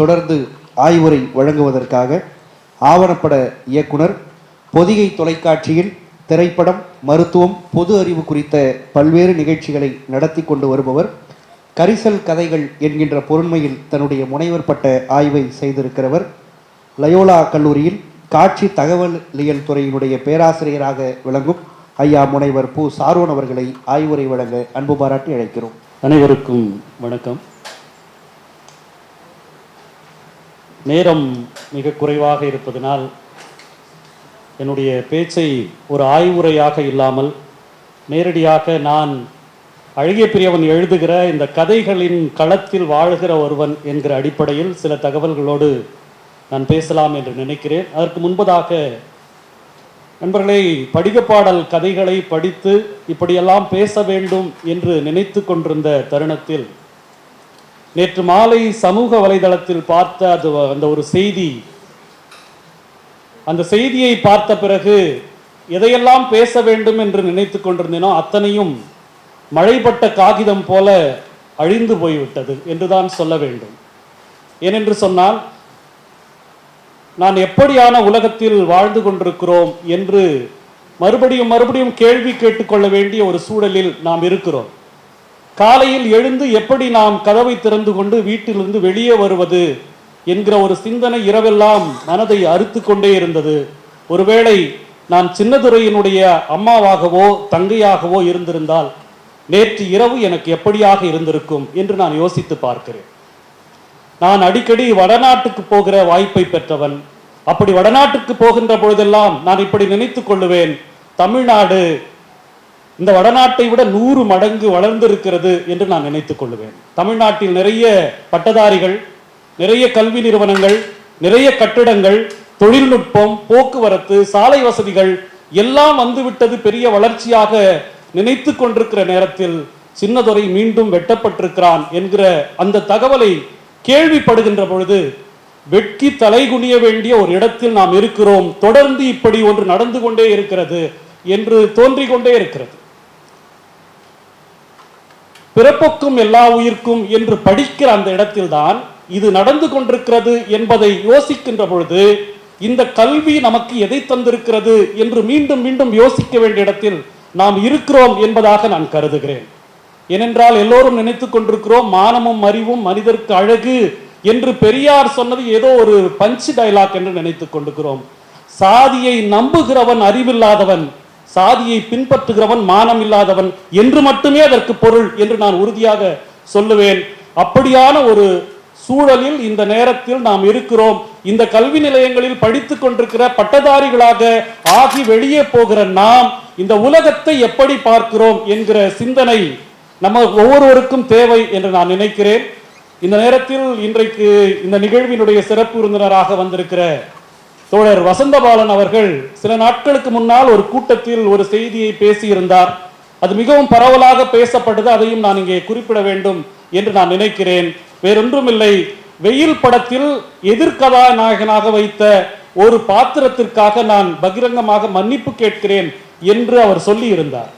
தொடர்ந்து ஆய்வுரை வழங்குவதற்காக ஆவணப்பட இயக்குனர் பொதிகை தொலைக்காட்சியில் திரைப்படம் மருத்துவம் பொது அறிவு குறித்த பல்வேறு நிகழ்ச்சிகளை நடத்தி கொண்டு வருபவர் கரிசல் கதைகள் என்கின்ற பொருண்மையில் தன்னுடைய முனைவர் பட்ட ஆய்வை செய்திருக்கிறவர் லயோலா கல்லூரியில் காட்சி தகவலியல் துறையினுடைய பேராசிரியராக விளங்கும் ஐயா முனைவர் பு. சாரோன் அவர்களை ஆய்வுரை வழங்க அன்பு பாராட்டி அழைக்கிறோம். அனைவருக்கும் வணக்கம். நேரம் மிக குறைவாக இருப்பதனால் என்னுடைய பேச்சை ஒரு ஆய்வுரையாக இல்லாமல் நேரடியாக நான் அழகிய பிரியவன் எழுதுகிற இந்த கதைகளின் களத்தில் வாழ்கிற ஒருவன் என்கிற அடிப்படையில் சில தகவல்களோடு நான் பேசலாம் என்று நினைக்கிறேன். அதற்கு முன்பதாக நண்பர்களை படிகப்பாடல் கதைகளை படித்து இப்படியெல்லாம் பேச வேண்டும் என்று நினைத்து கொண்டிருந்த தருணத்தில் நேற்று மாலை சமூக வலைதளத்தில் பார்த்த அது அந்த ஒரு செய்தி. அந்த செய்தியை பார்த்த பிறகு எதையெல்லாம் பேச வேண்டும் என்று நினைத்து கொண்டிருந்தேனோ அத்தனையும் மழைப்பட்ட காகிதம் போல அழிந்து போய்விட்டது என்றுதான் சொல்ல வேண்டும். ஏனென்று சொன்னால் நான் எப்படியான உலகத்தில் வாழ்ந்து கொண்டிருக்கிறோம் என்று மறுபடியும் மறுபடியும் கேள்வி கேட்டுக்கொள்ள வேண்டிய ஒரு சூழலில் நாம் இருக்கிறோம். காலையில் எழுந்து எப்படி நாம் கதவை திறந்து கொண்டு வீட்டிலிருந்து வெளியே வருவது என்கிற ஒரு சிந்தனை இரவெல்லாம் மனதை அறுத்து கொண்டே இருந்தது. ஒருவேளை நான் சின்னதுரையினுடைய அம்மாவாகவோ தங்கையாகவோ இருந்திருந்தால் நேற்று இரவு எனக்கு எப்படியாக இருந்திருக்கும் என்று நான் யோசித்து பார்க்கிறேன். நான் அடிக்கடி வடநாட்டுக்கு போகிற வாய்ப்பை பெற்றவன். அப்படி வடநாட்டுக்கு போகின்ற பொழுதெல்லாம் நான் இப்படி நினைத்து கொள்ளுவேன் தமிழ்நாடு இந்த வடநாட்டை விட நூறு மடங்கு வளர்ந்திருக்கிறது என்று நான் நினைத்துக் கொள்ளுவேன். தமிழ்நாட்டில் நிறைய பட்டதாரிகள் நிறைய கல்வி நிறுவனங்கள் நிறைய கட்டிடங்கள் தொழில்நுட்பம் போக்குவரத்து சாலை வசதிகள் எல்லாம் வந்துவிட்டது பெரிய வளர்ச்சியாக நினைத்து கொண்டிருக்கிற நேரத்தில் சின்னதுரை மீண்டும் வெட்டப்பட்டிருக்கிறான் என்கிற அந்த தகவலை கேள்விப்படுகின்ற பொழுது வெட்கி தலைகுனிய வேண்டிய ஒரு இடத்தில் நாம் இருக்கிறோம். தொடர்ந்து இப்படி ஒன்று நடந்து கொண்டே இருக்கிறது என்று தோன்றிக் கொண்டே இருக்கிறது. பிறப்புக்கும் எல்லா உயிர்க்கும் என்று படிக்கிற அந்த இடத்தில்தான் இது நடந்து கொண்டிருக்கிறது என்பதை யோசிக்கின்ற பொழுது இந்த கல்வி நமக்கு எதை தந்திருக்கிறது என்று மீண்டும் மீண்டும் யோசிக்க வேண்டிய இடத்தில் நாம் இருக்கிறோம் என்பதாக நான் கருதுகிறேன். ஏனென்றால் எல்லோரும் நினைத்துக் கொண்டிருக்கிறோம் மானமும் அறிவும் மனிதருக்கு அழகு என்று பெரியார் சொன்னது ஏதோ ஒரு பஞ்ச் டைலாக் என்று நினைத்துக் கொண்டிருக்கிறோம். சாதியை நம்புகிறவன் அறிவில்லாதவன் சாதியை பின்பற்றுகிறவன் மானம் இல்லாதவன் என்று மட்டுமே அதற்கு பொருள் என்று நான் உறுதியாக சொல்லுவேன். அப்படியான ஒரு சூழலில் இந்த நேரத்தில் நாம் இருக்கிறோம். இந்த கல்வி நிலையங்களில் படித்துக் கொண்டிருக்கிற பட்டதாரிகளாக ஆகி வெளியே போகிற நாம் இந்த உலகத்தை எப்படி பார்க்கிறோம் என்கிற சிந்தனை நம்ம ஒவ்வொருவருக்கும் தேவை என்று நான் நினைக்கிறேன். இந்த நேரத்தில் இன்றைக்கு இந்த நிகழ்வினுடைய சிறப்பு விருந்தினராக வந்திருக்கிற தோழர் வசந்தபாலன் அவர்கள் சில நாட்களுக்கு முன்னால் ஒரு கூட்டத்தில் ஒரு செய்தியை பேசியிருந்தார். அது மிகவும் பரவலாக பேசப்பட்டது. அதையும் நான் இங்கே குறிப்பிட வேண்டும் என்று நான் நினைக்கிறேன். வேறொன்றுமில்லை. வெயில் படத்தில் எதிர்கதாநாயகனாக வைத்த ஒரு பாத்திரத்திற்காக நான் பகிரங்கமாக மன்னிப்பு கேட்கிறேன் என்று அவர் சொல்லி இருந்தார்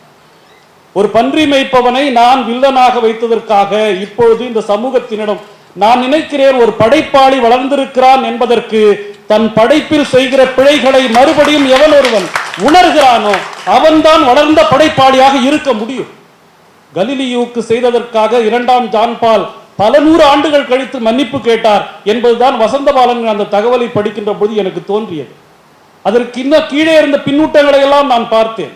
ஒரு பன்றி மேய்ப்பவனை நான் வில்லனாக வைத்ததற்காக இப்பொழுது இந்த சமூகத்தினிடம் நான் நினைக்கிறேன் ஒரு படைப்பாளி வளர்ந்திருக்கிறான் என்பதற்கு தன் படைப்பில் செய்கிற பிழைகளை மறுபடியும் எவன் ஒருவன் உணர்கிறானோ அவன்தான் வளர்ந்த படைப்பாளியாக இருக்க முடியும். கலிலியூக்கு செய்ததற்காக இரண்டாம் ஜான்பால் பல நூறு ஆண்டுகள் கழித்து மன்னிப்பு கேட்டார் என்பதுதான் வசந்தபாலன் அந்த தகவலை படிக்கின்ற பொழுது எனக்கு தோன்றியது. அதற்கு இன்னும் கீழே இருந்த பின்னூட்டங்களை எல்லாம் நான் பார்த்தேன்.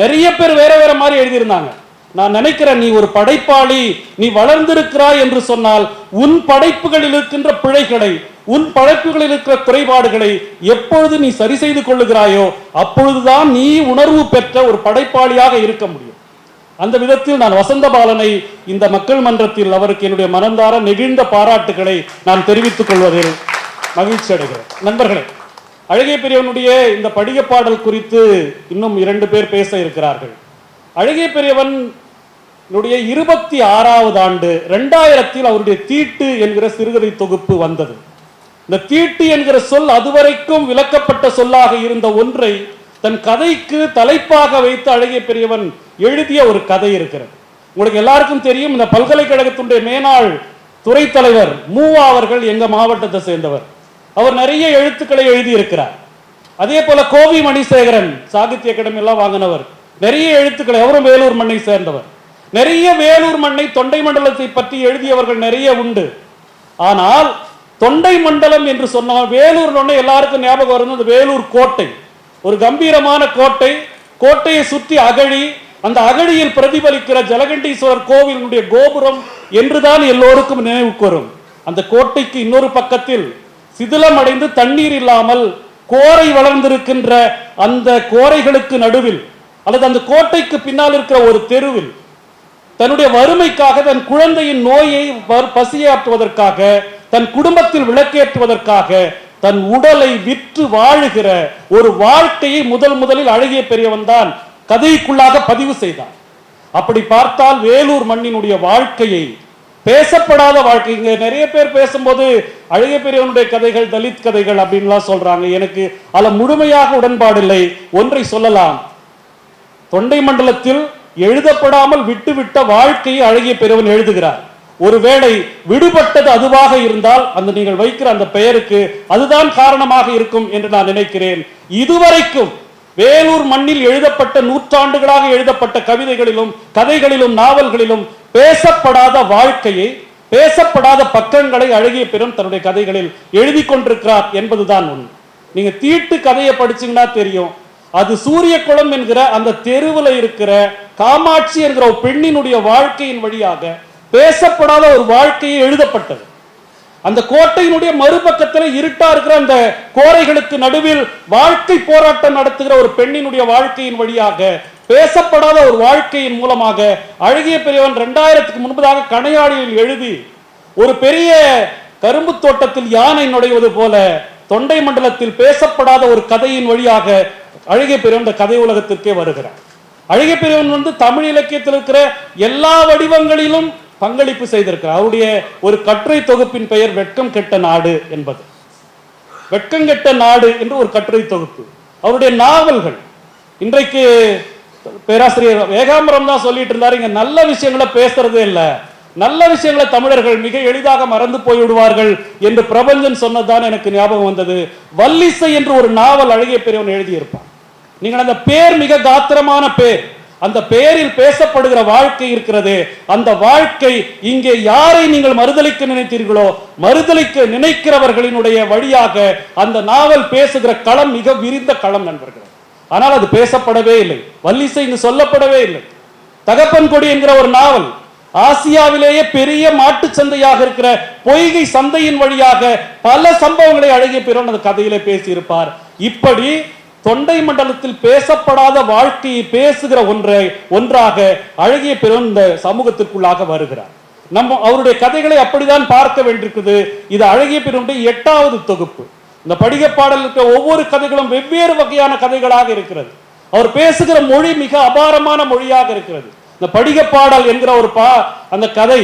நிறைய பேர் வேற வேற மாதிரி எழுதியிருந்தாங்க. நான் நினைக்கிறேன் நீ ஒரு படைப்பாளி நீ வளர்ந்திருக்கிறாய் என்று சொன்னால் உன் படைப்புகளில் இருக்கின்ற பிழைகளை உன் படைப்புகளில் இருக்கிற குறைபாடுகளை எப்பொழுது நீ சரி செய்து கொள்ளுகிறாயோ அப்பொழுதுதான் நீ உணர்வு பெற்ற ஒரு படைப்பாளியாக இருக்க முடியும். அந்த விதத்தில் நான் வசந்தபாலனை இந்த மக்கள் மன்றத்தில் அவருக்கு என்னுடைய மனந்தார நெகிழ்ந்த பாராட்டுகளை நான் தெரிவித்துக் கொள்வதில் மகிழ்ச்சி அடைகிறேன். நண்பர்களே அழகிய பெரியவனுடைய இந்த படிக பாடல் குறித்து இன்னும் இரண்டு பேர் பேச இருக்கிறார்கள். அழகிய பெரியவன் என்னுடைய இருபத்தி ஆறாவது ஆண்டு ரெண்டாயிரத்தில் அவருடைய தீட்டு என்கிற சிறுகதை தொகுப்பு வந்தது. இந்த தீட்டு என்கிற சொல் அதுவரைக்கும் விளக்கப்பட்ட சொல்லாக இருந்த ஒன்றை தன் கதைக்கு தலைப்பாக வைத்து அழகிய பெரியவன் எழுதிய ஒரு கதை இருக்கிறது. உங்களுக்கு எல்லாருக்கும் தெரியும் இந்த பல்கலைக்கழகத்தினுடைய மேனாள் துறை தலைவர் மூவா அவர்கள் எங்க மாவட்டத்தை சேர்ந்தவர். அவர் நிறைய எழுத்துக்களை எழுதியிருக்கிறார். அதே போல கோவி மணிசேகரன் சாகித்ய அகாடமி எல்லாம் வாங்கினவர். நிறைய எழுத்துக்களை அவரும் வேலூர் மண்ணை சேர்ந்தவர். நிறைய வேலூர் மண்ணை தொண்டை மண்டலத்தை பற்றி எழுதியவர்கள் நிறைய உண்டு. ஆனால் தொண்டை மண்டலம் என்று சொன்னால் வேலூர் ஒன்று எல்லாருக்கும் ஞாபகம் வருது அந்த வேலூர் கோட்டை. ஒரு கம்பீரமான கோட்டை கோட்டையை சுற்றி அகழி அந்த அகழியில் பிரதிபலிக்கிற ஜலகண்டீஸ்வரர் கோவிலுடைய கோபுரம் என்றுதான் எல்லோருக்கும் நினைவுக்கு வரும். அந்த கோட்டைக்கு இன்னொரு பக்கத்தில் சிதிலம் அடைந்து தண்ணீர் இல்லாமல் கோரை வளர்ந்திருக்கின்ற அந்த கோரைகளுக்கு நடுவில் அல்லது அந்த கோட்டைக்கு பின்னால் இருக்கிற ஒரு தெருவில் தன்னுடைய வறுமைக்காக தன் குழந்தையின் நோயை பசியாற்றுவதற்காக தன் குடும்பத்தில் விளக்கேற்றுவதற்காக தன் உடலை விற்று வாழுகிற ஒரு வாழ்க்கையை முதல் முதலில் அழகிய பெரியவன் தான் கதைக்குள்ளாக பதிவு செய்தான் அப்படி பார்த்தால் வேலூர் மண்ணினுடைய வாழ்க்கையை பேசப்படாத வாழ்க்கை. இங்க நிறைய பேர் பேசும்போது அழகிய பெரியவனுடைய கதைகள் தலித் கதைகள் அப்படின்லாம் சொல்றாங்க. எனக்கு அதில் முழுமையாக உடன்பாடில்லை. ஒன்றை சொல்லலாம். தொண்டை மண்டலத்தில் எழுதப்படாமல் விட்டுவிட்ட வாழ்க்கையை அழகிய பெருவன் எழுதுகிறார். ஒருவேளை விடுபட்டது அதுவாக இருந்தால் அந்த நீங்கள் வைக்கிற அந்த பெயருக்கு அதுதான் காரணமாக இருக்கும் என்று நான் நினைக்கிறேன். இதுவரைக்கும் வேலூர் மண்ணில் எழுதப்பட்ட நூற்றாண்டுகளாக எழுதப்பட்ட கவிதைகளிலும் கதைகளிலும் நாவல்களிலும் பேசப்படாத வாழ்க்கையை பேசப்படாத பக்கங்களை அழகிய பெரும் தன்னுடைய கதைகளில் எழுதி கொண்டிருக்கிறார் என்பதுதான் உண்மை. நீங்க தீட்டு கதையை படிச்சீங்கன்னா தெரியும். அது சூரிய குளம் என்கிற அந்த தெருவில் இருக்கிற காமாட்சி என்கிற ஒரு பெண்ணினுடைய வாழ்க்கையின் வழியாக பேசப்படாத ஒரு வாழ்க்கையை எழுதப்பட்டது. அந்த கோட்டையினுடைய மறுபக்கத்தில் இருட்டா இருக்கிற அந்த கோரைகளுக்கு நடுவில் வாழ்க்கை போராட்டம் நடத்துகிற ஒரு பெண்ணினுடைய வாழ்க்கையின் வழியாக பேசப்படாத ஒரு வாழ்க்கையின் மூலமாக அழகிய பெரியவன் ரெண்டாயிரத்துக்கு முன்பதாக கணையாடியில் எழுதி ஒரு பெரிய கரும்பு தோட்டத்தில் யானை நுழைவது போல தொண்டை மண்டலத்தில் பேசப்படாத ஒரு கதையின் வழியாக அழகிய பெரியவன் இந்த கதை உலகத்திற்கே வருகிறார் அழகிய பெரியவன் வந்து தமிழ் இலக்கியத்தில் இருக்கிற எல்லா வடிவங்களிலும் பங்களிப்பு செய்திருக்கிறார். அவருடைய ஒரு கட்டுரை தொகுப்பின் பெயர் வெட்கம் கெட்ட நாடு என்பது. வெட்கங்கெட்ட நாடு என்று ஒரு கட்டுரை தொகுப்பு. அவருடைய நாவல்கள். இன்றைக்கு பேராசிரியர் ஏகாம்பரம் தான் சொல்லிட்டு இருந்தாரு இங்க நல்ல விஷயங்களை பேசுறதே இல்லை. நல்ல விஷயங்களை தமிழர்கள் மிக எளிதாக மறந்து போய்விடுவார்கள் என்று பிரபஞ்சன் சொன்னதுதான் எனக்கு ஞாபகம் வந்தது. வல்லிசை என்று ஒரு நாவல் அழகிய பெரியவன் எழுதியிருப்பான். நீங்கள் அந்த பேர் மிக காத்திரமான பேர். அந்த பெயரில் பேசப்படுகிற வாழ்க்கை இருக்கிறது. அந்த வாழ்க்கை இங்கே யாரை நீங்கள் மறுதளிக்க நினைத்தீர்களோ மறுதளிக்க நினைக்கிறவர்களினுடைய வழியாக அந்த நாவல் பேசுகிற களம் மிக விரிந்த களம் நண்பர்கள். ஆனால் அது பேசப்படவே இல்லை. வல்லிசை இங்கு சொல்லப்படவே இல்லை. தகப்பன் கொடி என்கிற ஒரு நாவல் ஆசியாவிலேயே பெரிய மாட்டு சந்தையாக இருக்கிற பொய்கை சந்தையின் வழியாக பல சம்பவங்களை அழகிய பெறும் அந்த கதையிலே பேசியிருப்பார். இப்படி தொண்டை மண்டலத்தில் பேசப்படாத வாழ்க்கையை பேசுகிற ஒன்றை ஒன்றாக அழகிய பிறன் இந்த சமூகத்திற்குள்ளாக வருகிறார். நம்ம அவருடைய கதைகளை அப்படிதான் பார்க்க வேண்டியிருக்குது. இது அழகிய பிறனுடைய எட்டாவது தொகுப்பு. இந்த படிக பாடல் இருக்கிற ஒவ்வொரு கதைகளும் வெவ்வேறு வகையான கதைகளாக இருக்கிறது. அவர் பேசுகிற மொழி மிக அபாரமான மொழியாக இருக்கிறது. இந்த படிக பாடல் என்கிற ஒரு பா அந்த கதை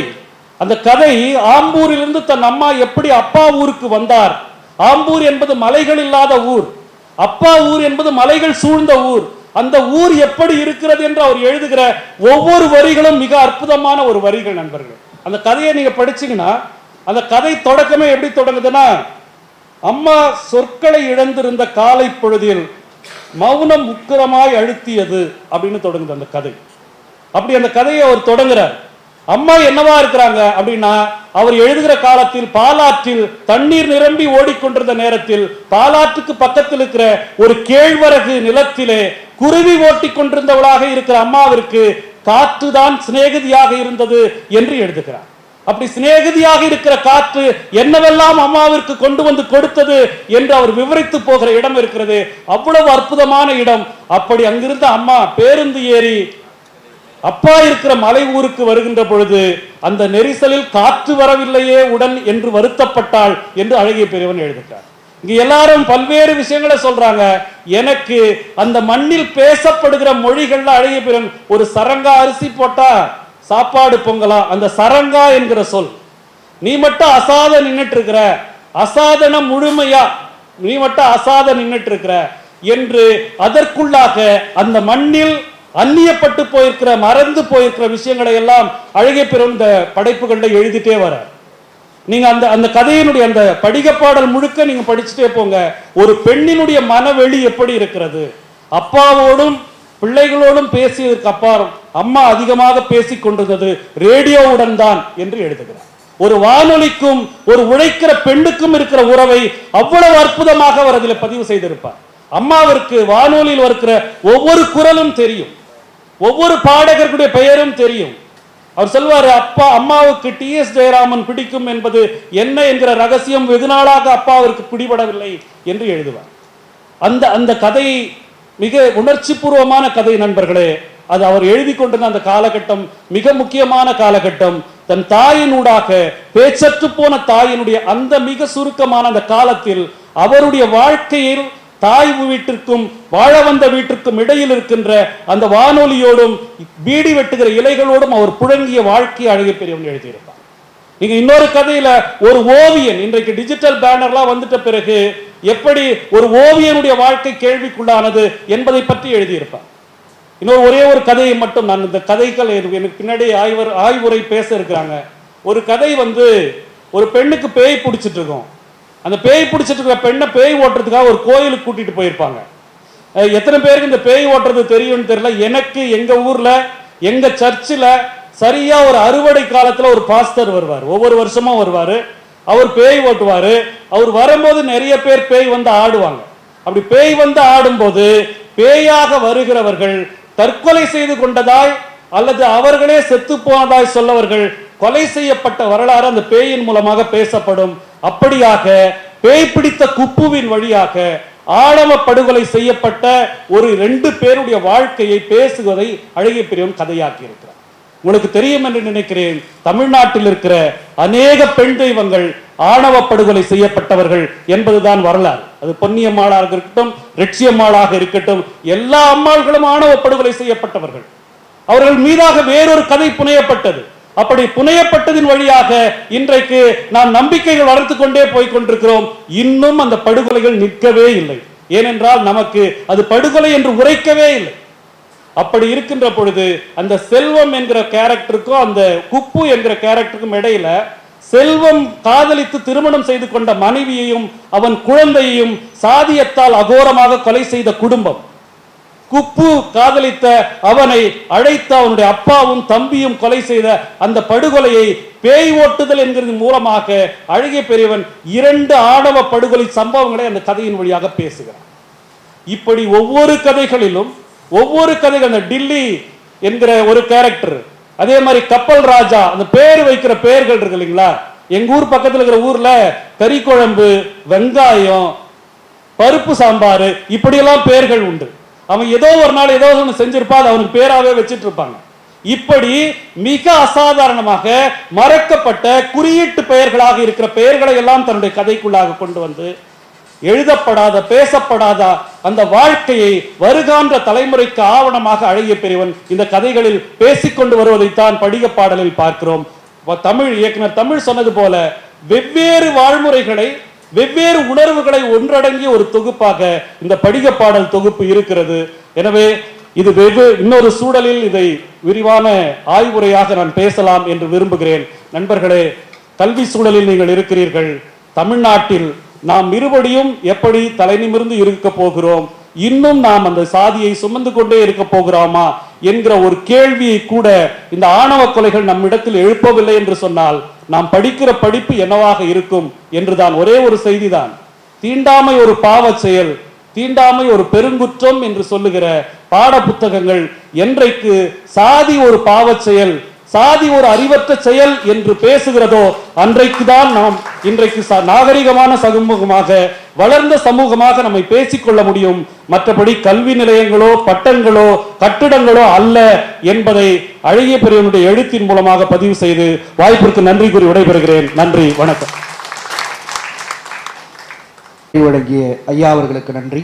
அந்த கதை ஆம்பூரிலிருந்து தன் அம்மா எப்படி அப்பா ஊருக்கு வந்தார்? ஆம்பூர் என்பது மலைகள் இல்லாத ஊர். அப்பா ஊர் என்பது மலைகள் சூழ்ந்த ஊர். அந்த ஊர் எப்படி இருக்கிறது என்று அவர் எழுதுகிற ஒவ்வொரு வரிகளும் மிக அற்புதமான ஒரு வரிகள் நண்பர்கள். அந்த கதையை நீங்க படிச்சீங்கன்னா அந்த கதை தொடக்கமே எப்படி தொடங்குதுன்னா அம்மா சொற்களை இழந்திருந்த காலை பொழுதில் மௌனம் உக்கிரமாய் அழுத்தியது அப்படின்னு தொடங்குது அந்த கதை. அப்படி அந்த கதையை அவர் தொடங்குறார். அம்மா என்னவா இருக்கிறாங்க அப்படின்னா அவர் எழுதுகிற காலத்தில் பாலாற்றில் தண்ணீர் நிரம்பி ஓடிக்கொண்டிருந்த நேரத்தில் பாலாற்றுக்கு பக்கத்தில் இருக்கிற ஒரு கேழ்வரகு நிலத்திலே குருவி ஓட்டி கொண்டிருந்தவளாக இருக்கிற அம்மாவிற்கு காற்றுதான் சிநேகிதியாக இருந்தது என்று எழுதுகிறார். அப்படி சிநேகிதியாக இருக்கிற காற்று என்னவெல்லாம் அம்மாவிற்கு கொண்டு வந்து கொடுத்தது என்று அவர் விவரித்து போகிற இடம் இருக்கிறது. அவ்வளவு அற்புதமான இடம். அப்படி அங்கிருந்த அம்மா பேருந்து ஏறி அப்பா இருக்கிற மலை ஊருக்கு வருகின்ற பொழுது அந்த நெரிசலில் காற்று வரவில்லையே உடன் என்று வருத்தப்பட்டாள் என்று அழகிய பெரியவன் எழுதுகிறார். இங்க எல்லாரும் பல்வேறு விஷயங்களை சொல்றாங்க. எனக்கு அந்த மண்ணில் பேசப்படுகிற மொழிகள்ல அழகிய பெரியவன் ஒரு சரங்கா அரிசி போட்டா சாப்பாடு பொங்கலாம் அந்த சரங்கா என்கிற சொல். நீ மட்டும் அசாத நின்றுட்டு இருக்கிற அசாதனம் முழுமையா? நீ மட்டும் அசாத நின்றுட்டு இருக்கிற என்று அதற்குள்ளாக அந்த மண்ணில் அந்நியப்பட்டு போயிருக்கிற மறந்து போயிருக்கிற விஷயங்களை எல்லாம் அழகிய பெரும் இந்த படைப்புகளில் எழுதிட்டே வர நீங்க அந்த அந்த கதையினுடைய அந்த படிகப்பாடல் முழுக்க நீங்க படிச்சுட்டே போங்க. ஒரு பெண்ணினுடைய மனவெளி எப்படி இருக்கிறது? அப்பாவோடும் பிள்ளைகளோடும் பேசியதற்கு அப்பாறம் அம்மா அதிகமாக பேசிக் கொண்டிருந்தது ரேடியோவுடன் தான் என்று எழுதுகிறார். ஒரு வானொலிக்கும் ஒரு உழைக்கிற பெண்ணுக்கும் இருக்கிற உறவை அவ்வளவு அற்புதமாக அவர் அதில் பதிவு செய்திருப்பார். அம்மாவிற்கு வானொலியில் இருக்கிற ஒவ்வொரு குரலும் தெரியும். ஒவ்வொரு பாடகர்களுடைய பெயரும் தெரியும். அவர் சொல்வார் அப்பா அம்மாவுக்கு டி எஸ் ஜெயராமன் பிடிக்கும் என்பது என்ன என்கிற ரகசியம் வெகு நாளாக அவருக்கு பிடிபடவில்லை என்று எழுதுவார். அந்த அந்த கதை மிக உணர்ச்சி பூர்வமான கதை நண்பர்களே அது அவர் எழுதி கொண்டிருந்த அந்த காலகட்டம் மிக முக்கியமான காலகட்டம் தன் தாயினூடாக பேச்சற்று போன தாயினுடைய அந்த மிக சுருக்கமான அந்த காலத்தில் அவருடைய வாழ்க்கையில் தாய் வீட்டிற்கும் வாழ வந்த வீட்டிற்கும் இடையில் இருக்கின்ற அந்த வானொலியோடும் பீடி வெட்டுகிற இலைகளோடும் அவர் புழங்கிய வாழ்க்கையை அழகிய பெரியவன் எழுதியிருப்பார். நீங்க இன்னொரு கதையில ஒரு ஓவியன் இன்றைக்கு டிஜிட்டல் பேனர்லாம் வந்துட்ட பிறகு எப்படி ஒரு ஓவியனுடைய வாழ்க்கை கேள்விக்குள்ளானது என்பதை பற்றி எழுதியிருப்பார். இன்னொரு ஒரே ஒரு கதையை மட்டும் நான் இந்த கதைகள் எனக்கு எனக்கு பின்னாடி ஆய்வர் ஆய்வுரை பேச இருக்கிறாங்க. ஒரு கதை வந்து ஒரு பெண்ணுக்கு பேய் பிடிச்சிட்டு இருக்கோம். அந்த பேய் பிடிச்சிட்டு இருக்கிற பெண்ணை பேய் ஓட்டுறதுக்காக ஒரு கோயிலுக்கு கூட்டிட்டு போயிருப்பாங்க. எத்தனை பேருக்கு இந்த பேய் ஓட்டுறது தெரியும்னு தெரியல. எனக்கு எங்க ஊர்ல எங்க சர்ச்சில் சரியா ஒரு அறுவடை காலத்துல ஒரு பாஸ்டர் வருவார். ஒவ்வொரு வருஷமும் வருவாரு. அவர் பேய் ஓட்டுவாரு. அவர் வரும்போது நிறைய பேர் பேய் வந்து ஆடுவாங்க. அப்படி பேய் வந்து ஆடும்போது பேயாக வருகிறவர்கள் தற்கொலை செய்து கொண்டதாய் அல்லது அவர்களே செத்து போனதாய் சொல்லவர்கள் கொலை செய்யப்பட்ட வரலாறு அந்த பேயின் மூலமாக பேசப்படும். அப்படியாக பேய் பிடித்த குப்புவின் வழியாக ஆழம படுகொலை செய்யப்பட்ட ஒரு ரெண்டு பேருடைய வாழ்க்கையை பேசுவதை அழகிய பெரியவன் கதையாக்கி இருக்கிறார் உங்களுக்கு தெரியும் என்று நினைக்கிறேன் தமிழ்நாட்டில் இருக்கிற அநேக பெண் தெய்வங்கள் ஆணவ படுகொலை செய்யப்பட்டவர்கள் என்பதுதான் வரலாறு. அது பொன்னியம்மாளாக இருக்கட்டும் லட்சியம்மாளாக இருக்கட்டும் எல்லா அம்மாள்களும் ஆணவ படுகொலை செய்யப்பட்டவர்கள். அவர்கள் மீதாக வேறொரு கதை புனையப்பட்டது. அப்படி புனையப்பட்டதின் வழியாக இன்றைக்கு நாம் நம்பிக்கைகள் வளர்த்து கொண்டே போய் கொண்டிருக்கிறோம். இன்னும் அந்த படுகொலைகள் நிற்கவே இல்லை. ஏனென்றால் நமக்கு அது படுகொலை என்று உரைக்கவே இல்லை. அப்படி இருக்கின்ற பொழுது அந்த செல்வம் என்கிற கேரக்டருக்கும் அந்த குப்பு என்கிற கேரக்டருக்கும் இடையில செல்வம் காதலித்து திருமணம் செய்து கொண்ட மனைவியையும் அவன் குழந்தையையும் சாதியத்தால் அகோரமாக கொலை செய்த குடும்பம். குப்பு காதலித்த அவனை அழைத்த அவனுடைய அப்பாவும் தம்பியும் கொலை செய்த அந்த படுகொலையை பேய் ஓட்டுதல் என்கிறது மூலமாக அழகிய பெரியவன் இரண்டு ஆணவ படுகொலை சம்பவங்களை அந்த கதையின் வழியாக பேசுகிறான். இப்படி ஒவ்வொரு கதைகளிலும் ஒவ்வொரு கதைகள் அந்த டில்லி என்கிற ஒரு கேரக்டர் அதே மாதிரி கப்பல் ராஜா அந்த பேர் வைக்கிற பெயர்கள் இருக்கு இல்லைங்களா? எங்க ஊர் பக்கத்தில் இருக்கிற ஊர்ல கறி குழம்பு வெங்காயம் பருப்பு சாம்பார் இப்படியெல்லாம் பெயர்கள் உண்டு. அவன் ஏதோ ஒரு நாள் ஏதோ ஒன்று செஞ்சிருப்பா அது அவனுக்கு பேராகவே வச்சுட்டு இருப்பாங்க இப்படி மிக அசாதாரணமாக மறக்கப்பட்ட குறியீட்டு பெயர்களாக இருக்கிற பெயர்களை எல்லாம் தன்னுடைய கதைக்குள்ளாக கொண்டு வந்து எழுதப்படாத பேசப்படாத அந்த வாழ்க்கையை வருகான்ற தலைமுறைக்கு ஆவணமாக அழகிய பெரியவன் இந்த கதைகளில் பேசிக்கொண்டு வருவதைத்தான் படிக பாடலில் பார்க்கிறோம். தமிழ் இயக்குனர் தமிழ் சொன்னது போல வெவ்வேறு வாழ்முறைகளை வெவ்வேறு உணர்வுகளை ஒன்றடங்கிய ஒரு தொகுப்பாக இந்த படிக பாடல் தொகுப்பு இருக்கிறது. எனவே இது வெவ்வே இன்னொரு சூழலில் இதை விரிவான ஆய்வுரையாக நான் பேசலாம் என்று விரும்புகிறேன். நண்பர்களே கல்வி சூழலில் நீங்கள் இருக்கிறீர்கள். தமிழ்நாட்டில் நாம் இருபடியும் எப்படி தலைநிமிர்ந்து இருக்க போகிறோம்? இன்னும் நாம் அந்த சாதியை சுமந்து கொண்டே இருக்க போகிறோமா என்கிற ஒரு கேள்வியை கூட இந்த ஆணவ கொலைகள் நம்மிடத்தில் எழுப்பவில்லை என்று சொன்னால் நாம் படிக்கிற படிப்பு என்னவாக இருக்கும் என்றுதான். ஒரே ஒரு செய்திதான். தீண்டாமை ஒரு பாவ செயல் தீண்டாமை ஒரு பெருங்குற்றம் என்று சொல்லுகிற பாட புத்தகங்கள் என்றைக்கு சாதி ஒரு பாவச் செயல் சாதி ஒரு அறிவற்ற செயல் என்று பேசுகிறதோ அன்றைக்கு தான் நாம் இன்றைக்கு ச- நாகரிகமான சமூகமாக வளர்ந்த சமூகமாக நம்மை பேசிக்கொள்ள முடியும். மற்றபடி கல்வி நிலையங்களோ பட்டங்களோ கட்டிடங்களோ அல்ல என்பதை அழகிய பெரியவனுடைய எழுத்தின் மூலமாக பதிவு செய்து வாய்ப்பிற்கு நன்றி கூறி விடைபெறுகிறேன். நன்றி வணக்கம். வழங்கிய ஐயா அவர்களுக்கு நன்றி.